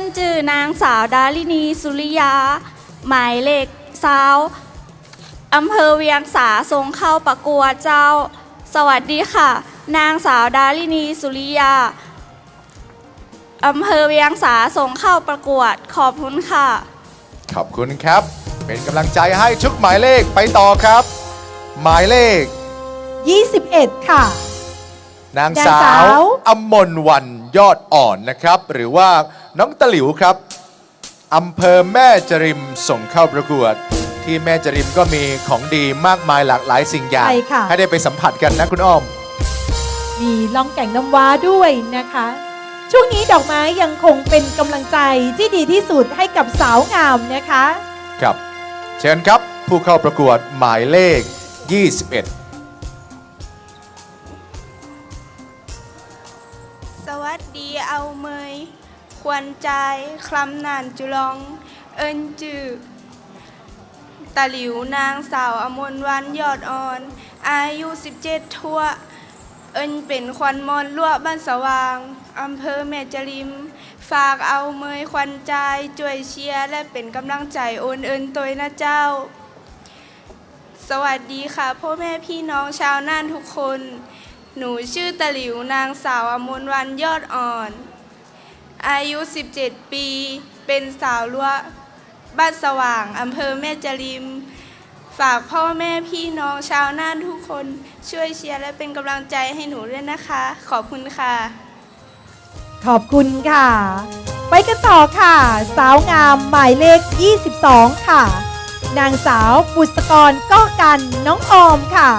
นจื่อนางสาวดารินีสุริยา หมายเลขสาวอำเภอเวียงสาทรงเข้าประกวดเจ้า สวัสดีค่ะ นางสาวดารินีสุริยาอำเภอเวียงสาส่งเข้าประกวดขอบคุณค่ะ ขอบคุณครับ เป็นกำลังใจให้ทุกหมายเลขไปต่อครับ หมายเลข 21 ค่ะ นางนางสาสาววอมนวันยอดอ่อนนะครับ หรือว่า น้องตะหลิวครับอำเภอแม่จริมส่งเข้าประกวด ที่แม่จริมก็มีของดีมากมายหลากหลายสิ่งอย่าง ใช่ค่ะ ให้ได้ไปสัมผัสกันนะคุณอ้อม มีล่องแก่งน้ำว้าด้วยนะคะ ช่วงนี้ดอกไม้ยังคงเป็นกำลังใจที่ดีที่สุดให้กับสาวงามนะคะ ครับ เชิญครับผู้เข้าประกวดหมายเลข 21 สวัสดีเอาเมย ควรใจคลำนานจุลอง เอินจือตะหลิวนางสาวอมนวันยอดอ่อน อายุ 17 ทั่ว เอินเป็นควันมอนลวบ้านสว่างอำเภอแม่จริม ฝากเอาเมยควันใจช่วยเชียร์และเป็นกำลังใจโอนเอินตัวนะเจ้า สวัสดีค่ะพ่อแม่พี่น้องชาวน่านทุกคน หนูชื่อตะหลิวนางสาวอมนวันยอดอ่อน อายุ 17 ปี เป็นสาวรั้วบ้านสว่างอำเภอแม่จริม ฝากพ่อแม่พี่น้องชาวน่านทุกคนช่วยเชียร์และเป็นกำลังใจให้หนูด้วยนะคะ ขอบคุณค่ะ ขอบคุณค่ะ ไปกันต่อค่ะ สาวงามหมายเลข 22 ค่ะ นางสาวบุษกรก้อกันน้องออมค่ะ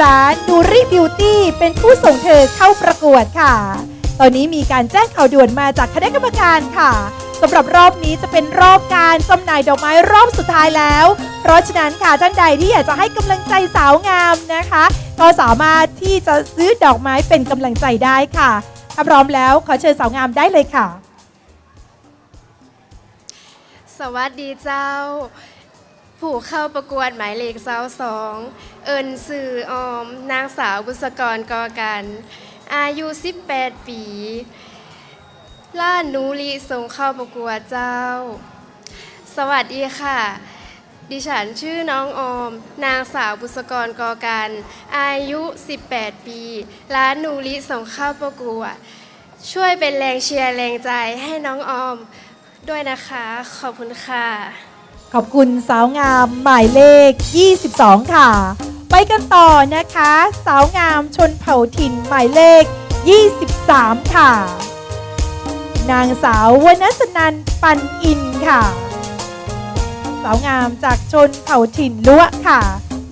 ร้านนูริบิวตี้เป็นผู้ส่งเธอเข้าประกวดค่ะ ตอนนี้มีการแจ้งข่าวด่วนมาจากคณะกรรมการค่ะสำหรับรอบนี้จะเป็นรอบการจำหน่ายดอกไม้รอบสุดท้ายแล้ว เพราะฉะนั้นค่ะท่านใดที่อยากจะให้กำลังใจสาวงามนะคะ ก็สามารถที่จะซื้อดอกไม้เป็นกำลังใจได้ค่ะถ้าพร้อมแล้วขอเชิญสาวงามได้เลยค่ะ สวัสดีเจ้า ผู้เข้าประกวดหมายเลขสาวสอง เอิญสื่อออม นางสาวบุษกรกอกัน อายุ 18 ปี ล่านูรีส่งเข้าประกวดเจ้า สวัสดีค่ะ ดิฉันชื่อน้องออม นางสาวบุษกรกอกัน อายุ 18 ปีร้านนูริส่งเข้าประกวด ช่วยเป็นแรงเชียร์แรงใจให้น้องออมด้วยนะคะ ขอบคุณค่ะ ขอบคุณสาวงามหมายเลข 22 ค่ะ ไปกันต่อนะคะ สาวงามชนเผ่าถิ่นหมายเลข 23 ค่ะ นางสาววนัสนันปันอินค่ะ สาวงามจากชนเผ่าถิ่นล้ว ค่ะ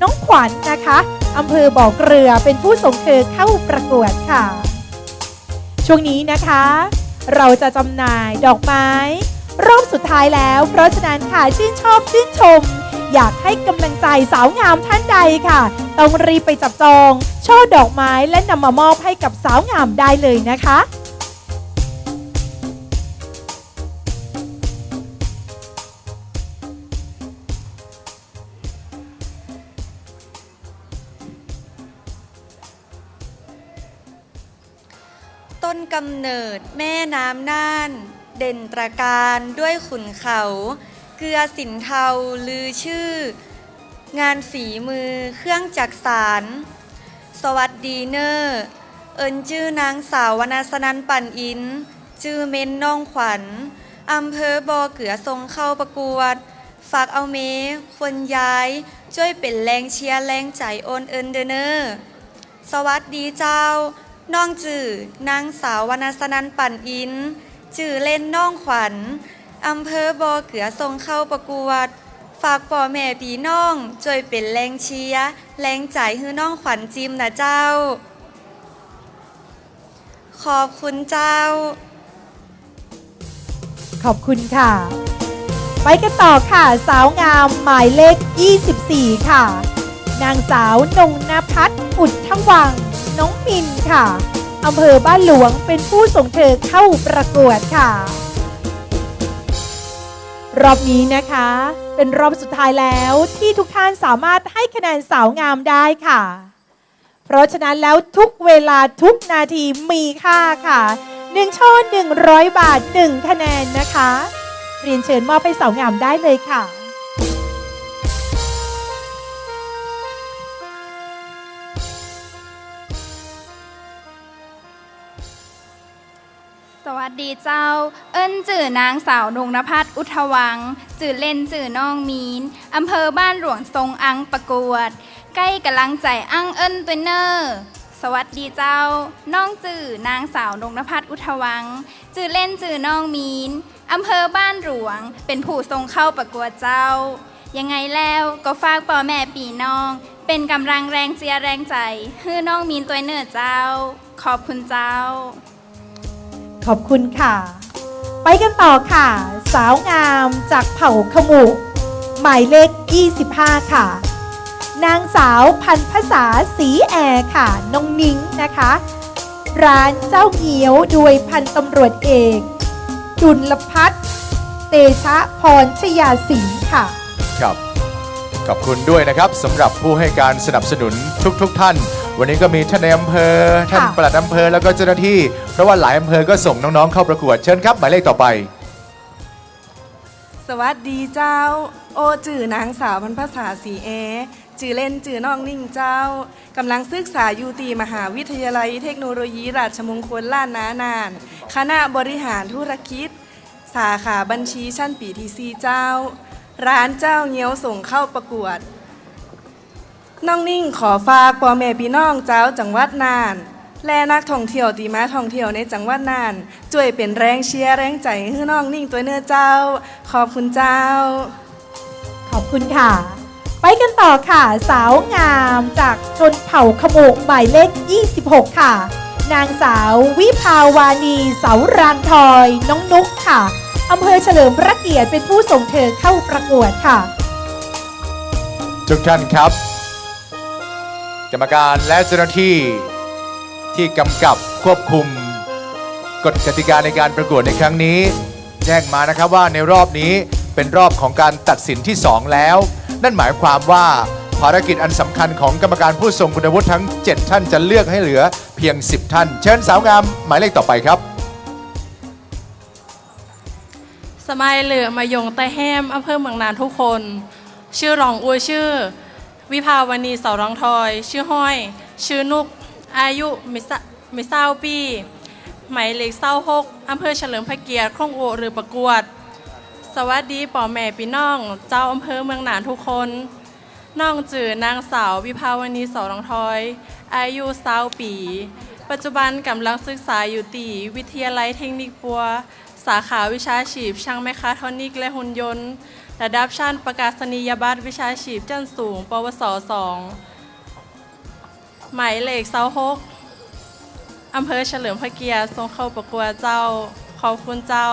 น้องขวัญนะคะอำเภอบ่อเกลือเป็นผู้ส่งเธอเข้าประกวดค่ะ ช่วงนี้นะคะ เราจะจำหน่ายดอกไม้ รอบสุดท้ายแล้ว เพราะฉะนั้นค่ะชื่นชอบชื่นชม อยากให้กำลังใจสาวงามท่านใดค่ะ ต้องรีบไปจับจอง ช่อดอกไม้และนำมามอบให้กับสาวงามได้เลยนะคะต้นกำเนิดแม่น้ำน่าน เด่นตระการด้วยขุนเขา เกลือสินเทาลือชื่อ งานฝีมือเครื่องจักสาร สวัสดีเนอร์เอิญชื่อนางสาววนาสนันปั่นอินชื่อเม้นน้องขวัญอำเภอบอเกือทรงเข้าประกวด ฝากเอาเมคนย้าย ช่วยเป็นแรงเชียร์แรงใจโอนเอินเดเนอร์สวัสดีเจ้า น้องจื่อนางสาววรรณสนันปั่นอิน จื่อเล่นน้องขวัญ อำเภอบอเกือทรงเข้าประกวด ฝากป่อแม่พี่น้องช่วยเป็นแรงเชียร์แรงใจให้น้องขวัญจิมนะเจ้า ขอบคุณเจ้า ขอบคุณค่ะ ไปกันต่อค่ะ สาวงามหมายเลข 24 ค่ะ นางสาวนงนพัฒน์อุดทวัง น้องมินค่ะอำเภอบ้านหลวงเป็นผู้ส่งเธอเข้าประกวดค่ะ รอบนี้นะคะ เป็นรอบสุดท้ายแล้วที่ทุกท่านสามารถให้คะแนนสาวงามได้ค่ะ เพราะฉะนั้นแล้วทุกเวลาทุกนาทีมีค่าค่ะ1ช่อ100 บาท 1 คะแนนนะคะ เรียนเชิญมอบให้สาวงามได้เลยค่ะ สวัสดีเจ้า เอิ้นจื่อนางสาวนงนภัทรอุทวัง จื่อเล่นจื่อน้องมีน อำเภอบ้านหลวงทรงอังประกวด ใกล้กำลังใจอังเอิ้นตัวเนอร์สวัสดีเจ้า น้องจื่อนางสาวนงนภัทรอุทวัง จื่อเล่นจื่อน้องมีน อำเภอบ้านหลวง เป็นผู้ทรงเข้าประกวดเจ้า ยังไงแล้วก็ฝากพ่อแม่ปีน้อง เป็นกำลังแรงเจียแรงใจให้น้องมีนตัวเนอร์เจ้า ขอบคุณเจ้า ขอบคุณค่ะ ไปกันต่อค่ะ สาวงามจากเผ่าขมุ หมายเลข 25 ค่ะ นางสาวพันภาษาสีแอร์ค่ะ น้องนิ้งนะคะ ร้านเจ้าเหียวด้วยพันตำรวจเอก ดุลพัฒน์เตชะพรชยาสิงค่ะ ครับ ขอบคุณด้วยนะครับสำหรับผู้ให้การสนับสนุนทุกๆทท่าน วันนี้ก็มีท่านในอำเภอ ท่านปลัดอำเภอแล้วก็เจ้าหน้าที่ เพราะว่าหลายอำเภอก็ส่งน้องๆเข้าประกวดเชิญครับหมายเลขต่อไป สวัสดีเจ้า โอจื่อนางสาวพันภาษาสีเอจื่อเล่นจื่อน้องนิ่งเจ้ากำลังศึกษาอยู่ตีมหาวิทยาลัย เทคโนโลยีราชมงคลล้านนานาน คณะบริหารธุรกิจ สาขาบัญชีชั้นปีทีซีเจ้า ร้านเจ้าเงี้ยวส่งเข้าประกวด น้องนิ่งขอฝากพ่อแม่พี่น้องเจ้าจังหวัดน่าน และนักท่องเที่ยวตีมาท่องเที่ยวในจังหวัดน่านช่วยเป็นแรงเชียร์แรงใจให้น้องนิ่งตัวเนื้อเจ้า ขอบคุณเจ้า ขอบคุณค่ะ ไปกันต่อค่ะ สาวงามจากชนเผ่าขโมกหมายเลข 26 ค่ะ นางสาววิภาวานีเสารางทอย น้องนุกค่ะอำเภอเฉลิมพระเกียรติเป็นผู้ส่งเธอเข้าประกวดค่ะ ทุกท่านครับ กรรมการและเจ้าหน้าที่ที่กำกับควบคุม กฎกติกาในการประกวดในครั้งนี้ แจ้งมานะครับว่าในรอบนี้เป็นรอบของการตัดสินที่ 2 แล้ว นั่นหมายความว่าภารกิจอันสำคัญของกรรมการผู้ทรงคุณวุฒิทั้ง 7 ท่านจะเลือกให้เหลือเพียง 10 ท่าน เชิญสาวงามหมายเลขต่อไปครับ สมัยเหลือมายงใต้แหมอำเภอเมืองนานทุกคน ชื่อรองอวยชื่อ วิภาวณีเสารองทอย ชื่อห้อย ชื่อนุก อายุไม่สะไม่เศร้าปีหมายเลขเศร้าหกอำเภอเฉลิมพระเกียรติคงโอหรือประกวด สวัสดีป่อแม่พี่น้อง เจ้าอำเภอเมืองหนานทุกคนน้องจือนางสาววิภาวณีเสารองทอย อายุเศร้าปี ปัจจุบันกำลังศึกษาอยู่ตีวิทยาลัยเทคนิคปัว สาขาวิชาชีพ ช่างแมคคาทรอนิกและหุ่นยนต์ ระดับชั้นประกาศนียบัตรวิชาชีพชั้นสูง ปวสสองหมายเลขเซาหกอำเภอเฉลิมพระเกียรติทรงเข้าประกวดเจ้า ขอบคุณเจ้า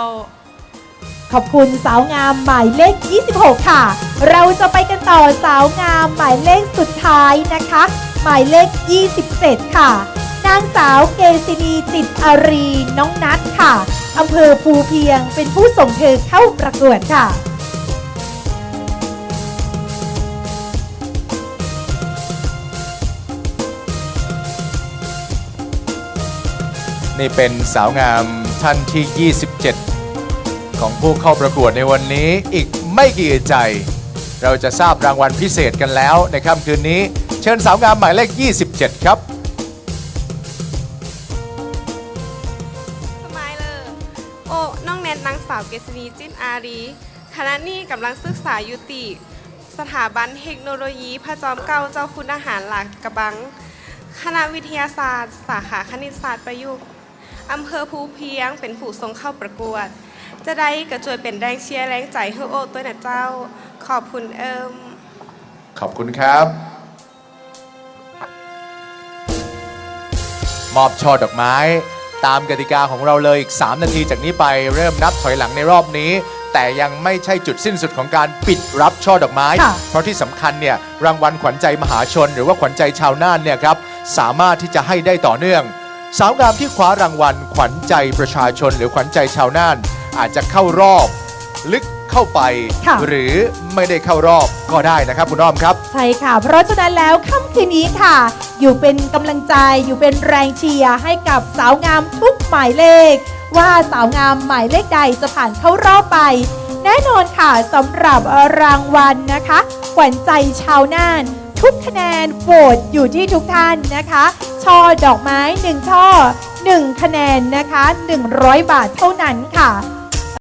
ขอบคุณสาวงามหมายเลข 26 ค่ะ เราจะไปกันต่อสาวงามหมายเลขสุดท้ายนะคะ หมายเลข 27 ค่ะ นางสาวเกษินีจิตอารีน้องนัทค่ะอำเภอภูเพียงเป็นผู้ส่งเธอเข้าประกวดค่ะ นี่เป็นสาวงามท่านที่ 27 ของผู้เข้าประกวดในวันนี้อีกไม่กี่ใจ เราจะทราบรางวัลพิเศษกันแล้วในค่ำคืนนี้ เชิญสาวงามหมายเลข 27 ครับ โอ้น้องแนนนางสาวเกษณีจินอารีคณะนี้กำลังศึกษาอยู่ติ สถาบันเทคโนโลยี พระจอมเกล้าเจ้าคุณอาหารหลักกระบัง คณะวิทยาศาสตร์ สาขาคณิตศาสตร์ประยุกต์อำเภอภูเพียงเป็นผู้ทรงเข้าประกวด จะได้กระจวยเป็นแรงเชียร์แรงใจให้โอ้ตัวนะเจ้า ขอบคุณเอิมขอบคุณครับ มอบช่อดอกไม้ ตามกติกาของเราเลยอีก 3 นาทีจากนี้ไปเริ่มนับถอยหลังในรอบนี้ แต่ยังไม่ใช่จุดสิ้นสุดของการปิดรับช่อดอกไม้ ค่ะ เพราะที่สำคัญเนี่ยรางวัลขวัญใจมหาชน หรือว่าขวัญใจชาวน่านเนี่ยครับสามารถที่จะให้ได้ต่อเนื่อง สาวงามที่คว้ารางวัลขวัญใจประชาชน หรือขวัญใจชาวน่าน อาจจะเข้ารอบ ลึก เข้าไป ค่ะ หรือไม่ได้เข้ารอบก็ได้นะครับคุณอ้อมครับ ใช่ค่ะ เพราะฉะนั้นแล้วค่ำคืนนี้ค่ะ อยู่เป็นกำลังใจอยู่เป็นแรงเชียร์ให้กับสาวงามทุกหมายเลข ว่าสาวงามหมายเลขใดจะผ่านเข้ารอบไป แน่นอนค่ะสำหรับรางวัลนะคะขวัญใจชาวน่าน ทุกคะแนนโหวตอยู่ที่ทุกท่านนะคะ ช่อดอกไม้ 1 ช่อ 1 คะแนนนะคะ 100 บาทเท่านั้นค่ะ